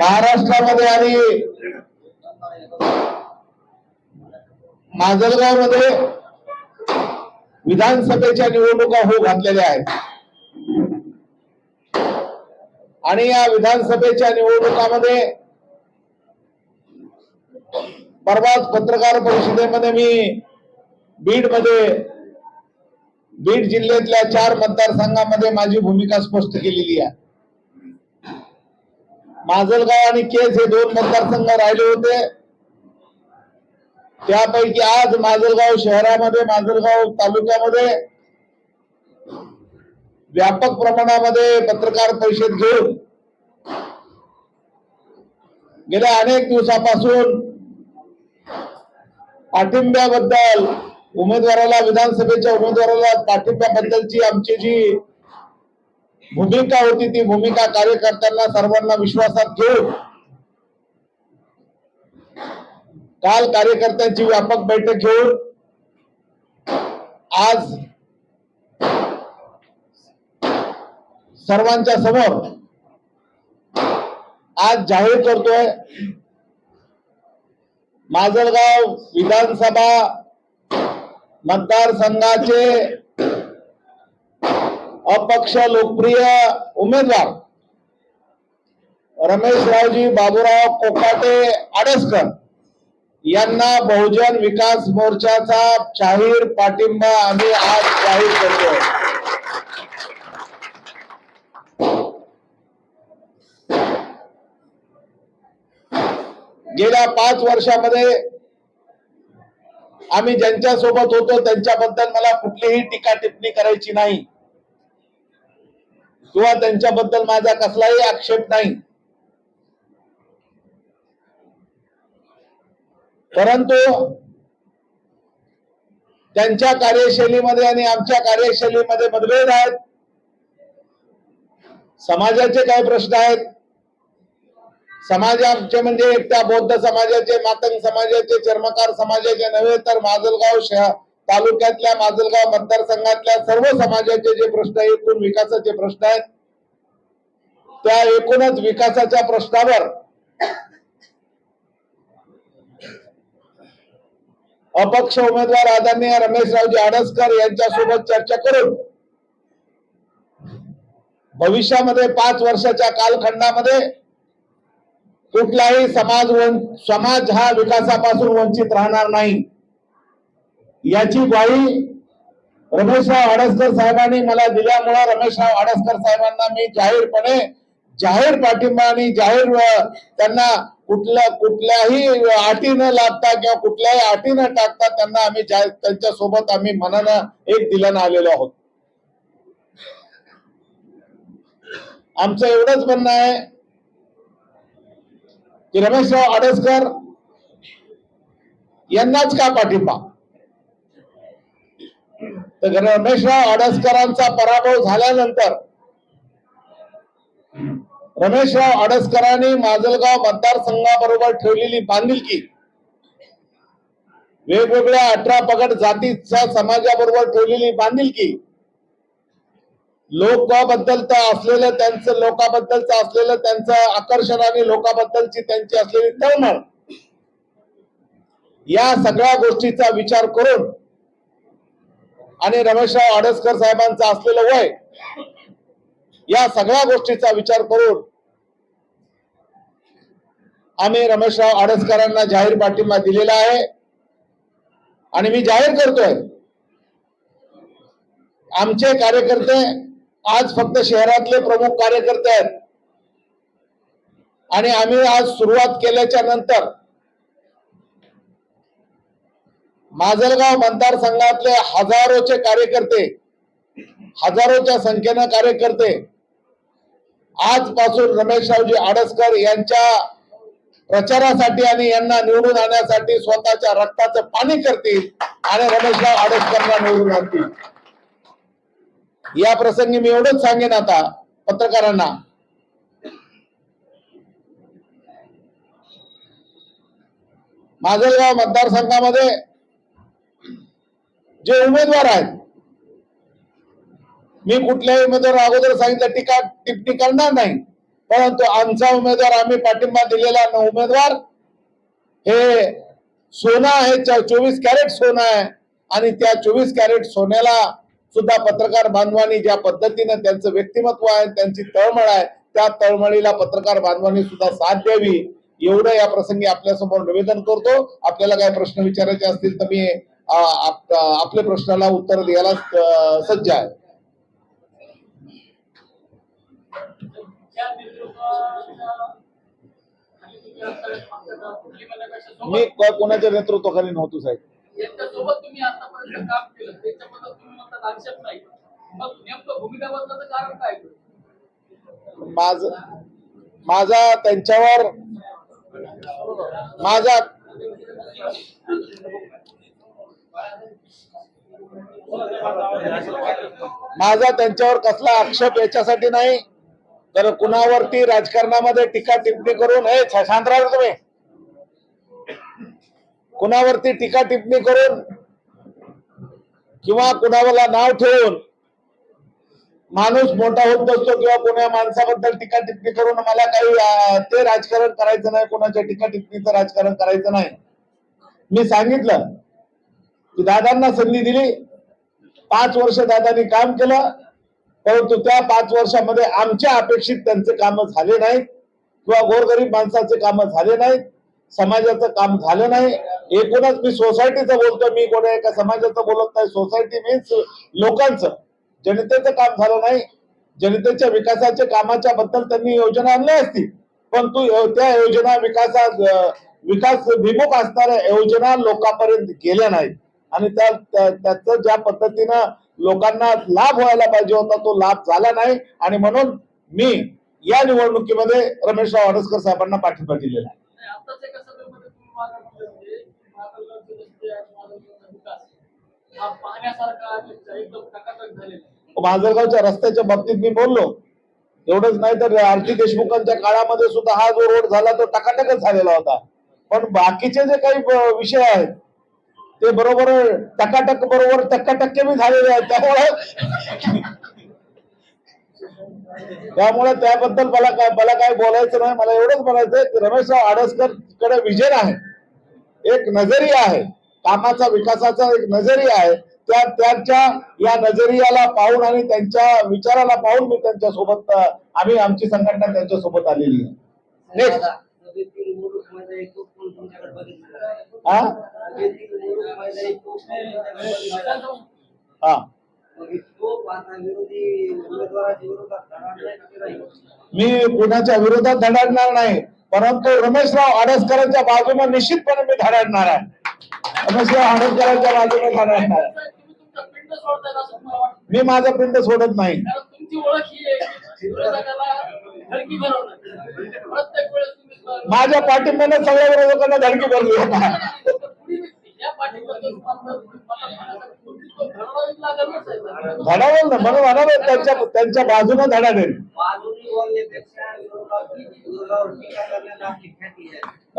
महाराष्ट्रामध्ये आणि माजलगावमध्ये विधानसभेच्या निवडणुका होऊ घातलेल्या आहेत. आणि या विधानसभेच्या निवडणुकामध्ये परवाच पत्रकार परिषदेमध्ये मी बीडमध्ये बीड जिल्ह्यातल्या चार मतदारसंघामध्ये माझी भूमिका स्पष्ट केलेली आहे. माजलगाव आणि केस हे दोन मतदारसंघ राहिले होते. त्यापैकी आज माजलगाव शहरामध्ये माजलगाव तालुक्यामध्ये व्यापक प्रमाणामध्ये पत्रकार परिषद घेऊन गेल्या अनेक दिवसापासून पाठिंब्याबद्दल उमेदवाराला विधानसभेच्या उमेदवाराला पाठिंब्याबद्दलची आमची जी भूमिका होती ती भूमिका कार्यकर्त्यांना सर्वांना विश्वासात घेऊन काल कार्यकर्त्यांची व्यापक बैठक घेऊन आज सर्वांच्या समोर आज जाहीर करतोय माजलगाव विधानसभा मतदारसंघाचे अपक्ष लोकप्रिय उमेदवार रमेश रावजी बाबूराव कोकाटे आडसकर यांना बहुजन विकास मोर्चाचा जाहीर पाठिंबा आम्ही आज जाहीर करतो गेल्या पाच वर्षामध्ये आम्ही ज्यांच्या सोबत होतो त्यांच्याबद्दल मला कुठलीही टीका टिप्पणी करायची नाही. किंवा त्यांच्याबद्दल माझा कसलाही आक्षेप नाही. परंतु त्यांच्या कार्यशैलीमध्ये आणि आमच्या कार्यशैलीमध्ये मतभेद आहेत. समाजाचे काय प्रश्न आहेत? समाजाचे म्हणजे एकट्या बौद्ध समाजाचे मातंग समाजाचे चर्मकार समाजाचे नव्हे तर माजलगाव शहर तालुक्यातल्या माजलगाव मतदारसंघातल्या सर्व समाजाचे जे प्रश्न आहेत एकूण विकासाचे प्रश्न आहेत त्या एकूणच विकासाच्या प्रश्नावर अपक्ष उमेदवार आदरणीय रमेशरावजी आडसकर यांच्यासोबत चर्चा करून भविष्यामध्ये पाच वर्षाच्या कालखंडामध्ये कुठलाही समाज वन समाज हा विकासापासून वंचित राहणार नाही. याची ग्वाही रमेशराव आडसकर साहेबांनी मला दिल्यामुळे रमेशराव आडसकर साहेबांना मी जाहीरपणे जाहीर पाठिंबा आणि जाहीर त्यांना कुठल्या कुठल्याही अटी न लागता किंवा कुठल्याही अटी न टाकता त्यांना आम्ही त्यांच्यासोबत आम्ही मनानं एक दिल्यानं आलेलो आहोत. आमचं एवढंच म्हणणं आहे की रमेशराव आडसकर यांनाच का पाठिंबा? तर रमेशराव आडसकरांचा पराभव झाल्यानंतर रमेशराव आडसकरांनी माजलगाव मतदारसंघाबरोबर ठेवलेली बांधिलकी. वेगवेगळ्या अठरा पगड जातीच्या समाजाबरोबर ठेवलेली बांधिलकी. लोकाबद्दल असलेलं त्यांचं लोकाबद्दलचं असलेलं त्यांचं आकर्षण आणि लोकाबद्दलची त्यांची असलेली तळमळ. या सगळ्या गोष्टीचा विचार करून आणि रमेशराव आडसकर साहेबांचं असलेलं वय या सगळ्या गोष्टीचा विचार करून आम्ही रमेशराव आडसकरांना जाहीर पाठिंबा दिलेला आहे. आणि मी जाहीर करतोय आमचे कार्यकर्ते आज फक्त शहरातले प्रमुख कार्यकर्ते आहेत. आणि आम्ही आज सुरुवात केल्याच्यानंतर माजलगाव मतदारसंघातले हजारोचे कार्यकर्ते हजारोच्या संख्येनं कार्यकर्ते आजपासून रमेशरावजी आडसकर यांच्या प्रचारासाठी आणि यांना निवडून आणण्यासाठी स्वतःच्या रक्ताचं पाणी करतील आणि रमेशराव आडसकरला निवडून आणतील. या प्रसंगी मी एवढंच सांगेन आता पत्रकारांना. माजलगाव मतदारसंघामध्ये जे उमेदवार आहेत. मी कुठल्याही उमेदवार अगोदर सांगितलं टीका टिप्पणी करणार नाही. परंतु आमचा उमेदवार आम्ही पाठिंबा दिलेला न उमेदवार हे सोनं आहे चोवीस कॅरेट सोनं आहे. आणि त्या चोवीस कॅरेट सोन्याला सुद्धा पत्रकार बांधवांनी ज्या पद्धतीनं त्यांचं व्यक्तिमत्व आहे त्यांची तळमळ आहे त्या तळमळीला पत्रकार बांधवांनी सुद्धा साथ द्यावी. एवढं या प्रसंगी आपल्यासमोर निवेदन करतो. आपल्याला काय प्रश्न विचारायचे असतील तर मी आपल्या प्रश्नाला उत्तर द्यायला सज्ज आहे. मी कोणाच्या नेतृत्वाखाली नव्हतो साहेब. माझ माझा त्यांच्यावर माझा माझा त्यांच्यावर कसला आक्षेप याच्यासाठी नाही तर कुणावरती राजकारणामध्ये टीका टिप्पणी करून हे शांत तुम्ही. कुणावरती टीका टिप्पणी करून किंवा कुणाला नाव ठेवून माणूस मोठा होत नसतो किंवा कोणा माणसाबद्दल टीका टिप्पणी करून मला काही ते राजकारण करायचं नाही कोणाच्या टीका टिप्पणीचं राजकारण करायचं नाही. मी सांगितलं की दादांना संधी दिली. पाच वर्ष दादांनी काम केलं. परंतु त्या पाच वर्षामध्ये आमच्या अपेक्षित त्यांचे काम झाले नाहीत किंवा गोरगरीब माणसाचे काम झाले नाहीत. समाजाचं काम झालं नाही. एकूणच मी सोसायटीचं बोलतो. मी कोणा एका समाजाचं बोलत नाही. सोसायटी मीन्स लोकांचं. जनतेचं काम झालं नाही. जनतेच्या विकासाच्या कामाच्या बद्दल त्यांनी योजना आणल्या असतील. परंतु तू त्या योजना विकासा विकास विमुख असणाऱ्या योजना लोकांपर्यंत गेल्या नाहीत. आणि त्या त्या- त्याचं ज्या पद्धतीनं लोकांना लाभ व्हायला पाहिजे होता तो लाभ झाला नाही. आणि म्हणून मी या निवडणुकीमध्ये रमेशराव आडसकर साहेबांना पाठिंबा दिलेला आहे. माधवगावचा विकास हा. माजलगावच्या रस्त्याच्या बाबतीत मी बोललो. एवढंच नाही तर आरती देशमुखांच्या काळामध्ये सुद्धा हा जो रोड झाला तो टकाटकच झालेला होता. पण बाकीचे जे काही विषय आहेत ते बरोबर टकाटक बरोबर टक्काटक्के बी झालेले आहेत. त्यामुळे त्यामुळे त्याबद्दल मला काय मला काय बोलायचं नाही. मला एवढंच बोलायचंय की रमेशराव आडसकरकडे विजन आहे. एक नजरिया आहे. कामाचा विकासाचा एक नजरिया आहे. त्या त्यांच्या या नजरियाला पाहून आणि त्यांच्या विचाराला पाहून मी त्यांच्यासोबत आम्ही आमची संघटना त्यांच्यासोबत आलेली आहे. नेक्स्ट हा. हा? मी कुणाच्या विरोधात धडाडणार नाही परंतु रमेशराव आडसकरांच्या बाजूने निश्चितपणे मी धडाडणार आहे. रमेशराव आडसकरांच्या बाजूने धडाडणार मी माझं पिंड सोडत नाही. तुमची ओळख ही आहे. प्रत्येक वेळेस माझ्या पाठिंब्याने सगळ्या विरोधकांना धडकी भरली. होता पुढील ना धडावेल ना म्हणून म्हणावे त्यांच्या त्यांच्या बाजूने धडा देईल. बोलण्यापेक्षा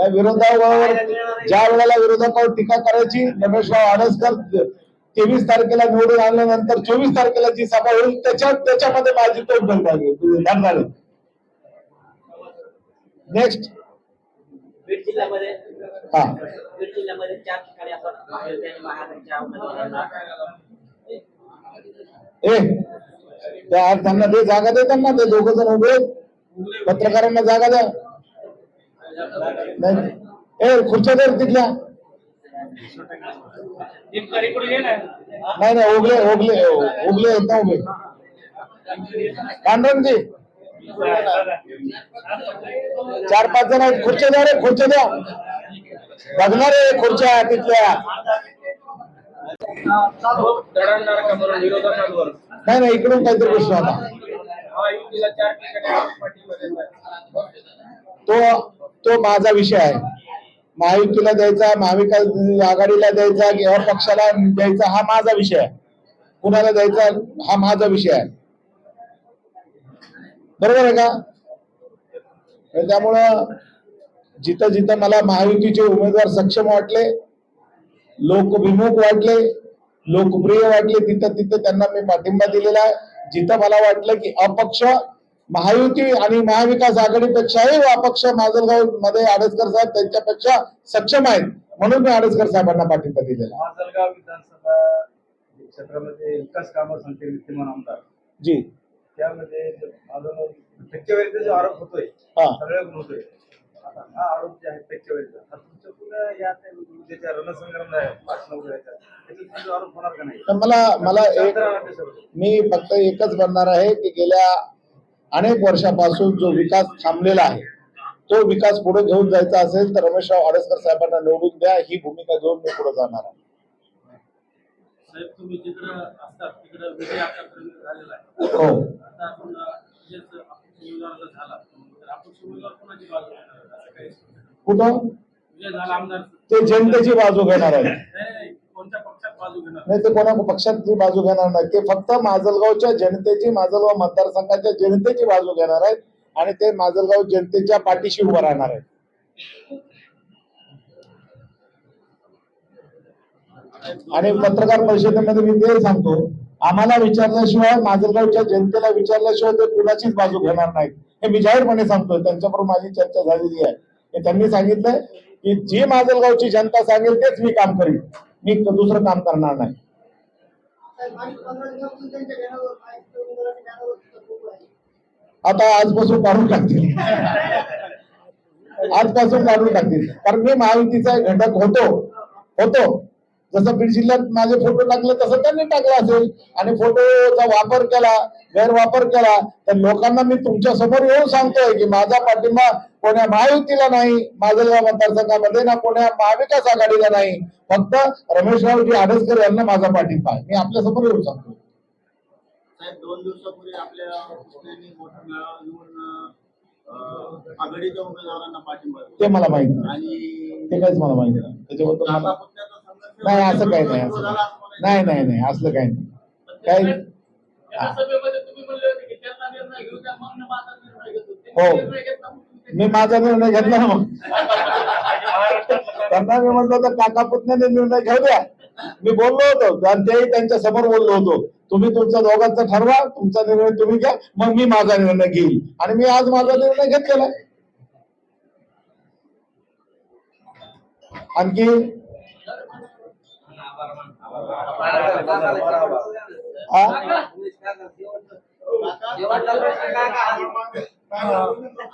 विरोधावर ज्या वेळेला विरोधकावर टीका करायची रमेशराव आडसकर तेवीस तारखेला निवडून आल्यानंतर चोवीस तारखेला जी सभा होईल त्याच्या त्याच्यामध्ये माझी तोड धडधाडेल नेक्स्ट जिल्ह्यामध्ये हा. बीड जिल्ह्यामध्ये चार ठिकाणी आपण महायुती आणि महाआघाडीच्या उमेदवारांना ए त्या त्यांना ते जागा दे त्यांना ते दोघ जण उभे आहेत. पत्रकारांना जागा द्या. नाही. ए खुर्च्या दे रे तिथल्या. नाही नाही ओगले ओगले ओगले आहेत ना उभे. पांडुरंगजी चार पाच जण आहेत. खुर्च्या द्या रे खुर्च्या द्या. बघणार आहे खुर्च्या तिथल्या. नाही नाही इकडून काहीतरी गोष्ट आता. तो तो माझा विषय आहे. महायुतीला द्यायचा महाविकास आघाडीला द्यायचा किंवा पक्षाला द्यायचा हा माझा विषय आहे. कुणाला द्यायचा हा माझा विषय आहे. बरोबर आहे का? त्यामुळं जिथं जिथं मला महायुतीचे उमेदवार सक्षम वाटले लोकविमुख वाटले लोकप्रिय वाटले तिथं तिथं त्यांना मी पाठिंबा दिलेला आहे. जिथं मला वाटलं की अपक्ष महायुती आणि महाविकास आघाडीपेक्षाही अपक्ष माजलगावमध्ये आडसकर साहेब त्यांच्यापेक्षा सक्षम आहेत म्हणून मी आडसकर साहेबांना पाठिंबा दिलेला. माजलगाव विधानसभा क्षेत्रामध्ये विकास कामासाठी विद्यमान आमदार. जी. त्यामध्ये टक्केवारीचा जो आरोप होतोय हा. सगळ्याकडून होतोय हा आरोप जे आहे टक्केवारीचा हा तुमच्यापुढे या त्याच्या रणसंग्राम आहे भाषण वगैरे आरोप होणार का नाही मला मला एक. मी फक्त एकच म्हणणार आहे की गेल्या अनेक वर्षापासून जो विकास थांबलेला आहे तो विकास पुढे घेऊन जायचा असेल तर रमेशराव आडसकर साहेबांना निवडून द्या ही भूमिका घेऊन मी पुढे जाणार आहे साहेब तुम्ही जिकडं असतात तिकडं विजय आतापर्यंत झालेला आहे हो. कुठं? ते जनतेची बाजू घेणार आहे नाही ते कोणा पक्षाची बाजू घेणार नाही. ते फक्त माजलगावच्या जनतेची माजलगाव मतदारसंघाच्या जनतेची बाजू घेणार आहेत आणि ते माजलगाव जनतेच्या पाठीशी उभं राहणार आहेत. आणि पत्रकार परिषदेमध्ये मी ते सांगतो. आम्हाला विचारल्याशिवाय माजलगावच्या जनतेला विचारल्याशिवाय ते कुणाचीच बाजू घेणार नाहीत. हे मी जाहीरपणे सांगतोय. त्यांच्याबरोबर माझी चर्चा झालेली आहे. हे त्यांनी सांगितलंय की जी माजलगावची जनता सांगेल तेच मी काम करीन. मी दुसरं काम करणार नाही. आता आजपासून काढून टाकतील. आजपासून काढून टाकतील. कारण मी महायुतीचा घटक होतो. होतो. जसं बीड जिल्ह्यात माझे फोटो टाकले तसं त्यांनी टाकला असेल. आणि फोटोचा वापर केला गैरवापर केला तर लोकांना मी तुमच्यासमोर येऊन सांगतोय की माझा पाठिंबा कोण्या महायुतीला नाही माजलगाव मतदारसंघामध्ये ना कोण्या महाविकास आघाडीला नाही. फक्त रमेशरावजी आडसकर यांना माझा पाठिंबा आहे. मी आपल्यासमोर येऊन सांगतो दोन दिवसापूर्वी आपल्या आघाडीच्या उमेदवारांना पाठिंबा. ते मला माहीत नाही. आणि ते काहीच मला माहिती नाही. त्याच्याबद्दल नाही असं काही नाही असं. नाही. नाही नाही असलं काही नाही. काही हो. मी माझा निर्णय घेतला ना मग. त्यांना मी म्हटलं होतं काका पुतण्याने निर्णय घेऊ द्या. मी बोललो होतो आणि तेही त्यांच्यासमोर बोललो होतो. तुम्ही तुमच्या दोघांचा ठरवा तुमचा निर्णय तुम्ही घ्या मग मी माझा निर्णय घेईल. आणि मी आज माझा निर्णय घेतलेला आणखी?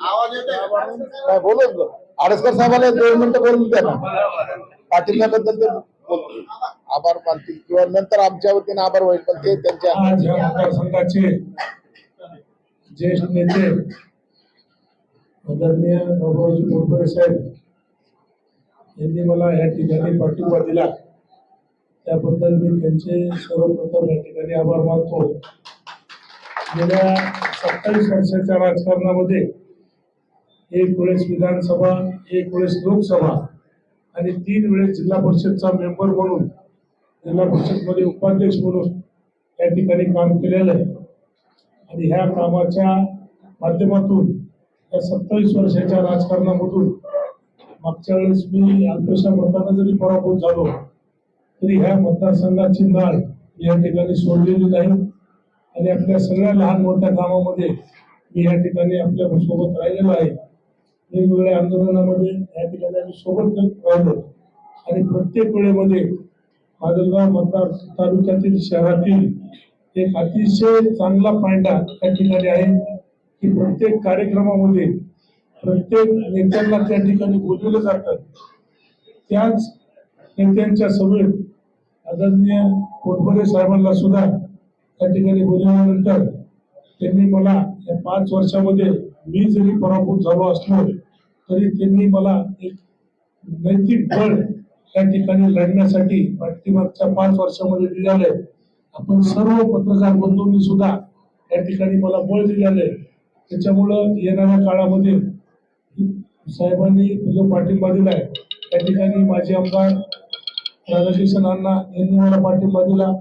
काय बोलत आडसकर साहेबाला दोन मिनिटं बोलून द्या ना. पाठिंब्याबद्दल ते आभार मानतील. किंवा नंतर आमच्या वतीने आभार होईल पण ते त्यांच्या आज मतदारसंघाचे ज्येष्ठ नेते आदरणीय बाबाजी मोटकरे साहेब. यांनी मला या ठिकाणी पाठिंबा दिला. त्याबद्दल मी त्यांचे सर्वप्रथम या ठिकाणी आभार मानतो. गेल्या सत्तावीस वर्षाच्या राजकारणामध्ये एक वेळेस विधानसभा एक वेळेस लोकसभा आणि तीन वेळेस जिल्हा परिषदचा मेंबर म्हणून जिल्हा परिषदमध्ये उपाध्यक्ष म्हणून या ठिकाणी काम केलेलं आहे. आणि ह्या कामाच्या माध्यमातून या सत्तावीस वर्षाच्या राजकारणामधून मागच्या वेळेस मी अल्पशा मतानं जरी पराभूत झालो तरी ह्या मतदारसंघाची नाळ या ठिकाणी सोडलेली नाही. आणि आपल्या सगळ्या लहान मोठ्या कामामध्ये मी या ठिकाणी आपल्यासोबत राहिलेलो आहे. वेगवेगळ्या आंदोलनामध्ये या ठिकाणी आम्ही सोबत राहिलो. आणि प्रत्येक वेळेमध्ये माजलगाव मतदार तालुक्यातील शहरातील एक अतिशय चांगला फायदा त्या ठिकाणी आहे की प्रत्येक कार्यक्रमामध्ये प्रत्येक नेत्यांना त्या ठिकाणी बोलवलं जातं. त्याच नेत्यांच्या सभेत आदरणीय कोटबरे साहेबांना सुद्धा त्या ठिकाणी बोलल्यानंतर त्यांनी मला या पाच वर्षामध्ये मी जरी पराभूत झालो असलो तरी त्यांनी मला एक नैतिक बळ त्या ठिकाणी लढण्यासाठी पाठीमागच्या पाच वर्षामध्ये दिलेले आपण सर्व पत्रकार बंधूंनी सुद्धा या ठिकाणी मला बळ दिलेले त्याच्यामुळं येणाऱ्या काळामध्ये साहेबांनी जो पाठिंबा दिलाय त्या ठिकाणी माजी आमदार राधाकृष्ण अण्णा यांनी मला पाठिंबा दिला.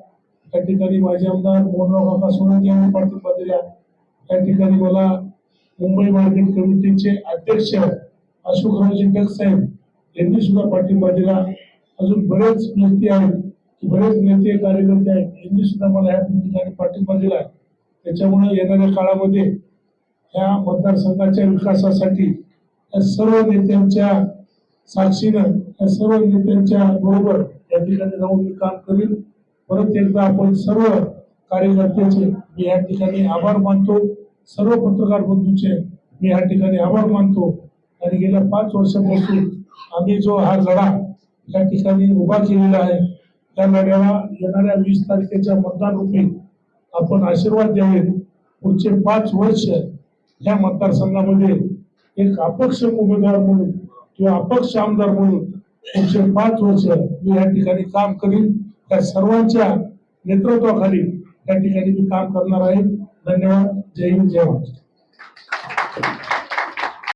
त्या ठिकाणी माझे आमदार मोहनराव काका सोनंकी यांनी पाठिंबा दिला. त्या ठिकाणी मला मुंबई मार्केट कमिटीचे अध्यक्ष अशोकरावजी टक साहेब यांनी सुद्धा पाठिंबा दिला. अजून बरेच व्यक्ती आहेत की बरेच नेते कार्यकर्ते आहेत यांनी सुद्धा मला या ठिकाणी पाठिंबा दिला. त्याच्यामुळे येणाऱ्या काळामध्ये या मतदारसंघाच्या विकासासाठी या सर्व नेत्यांच्या साक्षीनं या सर्व नेत्यांच्या बरोबर या ठिकाणी जाऊन मी काम करीन. परत एकदा आपण सर्व कार्यकर्त्याचे मी या ठिकाणी आभार मानतो. सर्व पत्रकार बंधूंचे मी या ठिकाणी आभार मानतो. आणि गेल्या पाच वर्षापासून आम्ही जो हा लढा या ठिकाणी उभा केलेला आहे त्या लढ्याला येणाऱ्या वीस तारखेच्या मतदान रूपी आपण आशीर्वाद द्यावे पुढचे पाच वर्ष या मतदारसंघामध्ये एक अपक्ष उमेदवार म्हणून किंवा अपक्ष आमदार म्हणून पुढचे पाच वर्ष मी या ठिकाणी काम करीन. त्या सर्वांच्या नेतृत्वाखाली या ठिकाणी मी काम करणार आहे. धन्यवाद. जय हिंद जय महाराष्ट्र.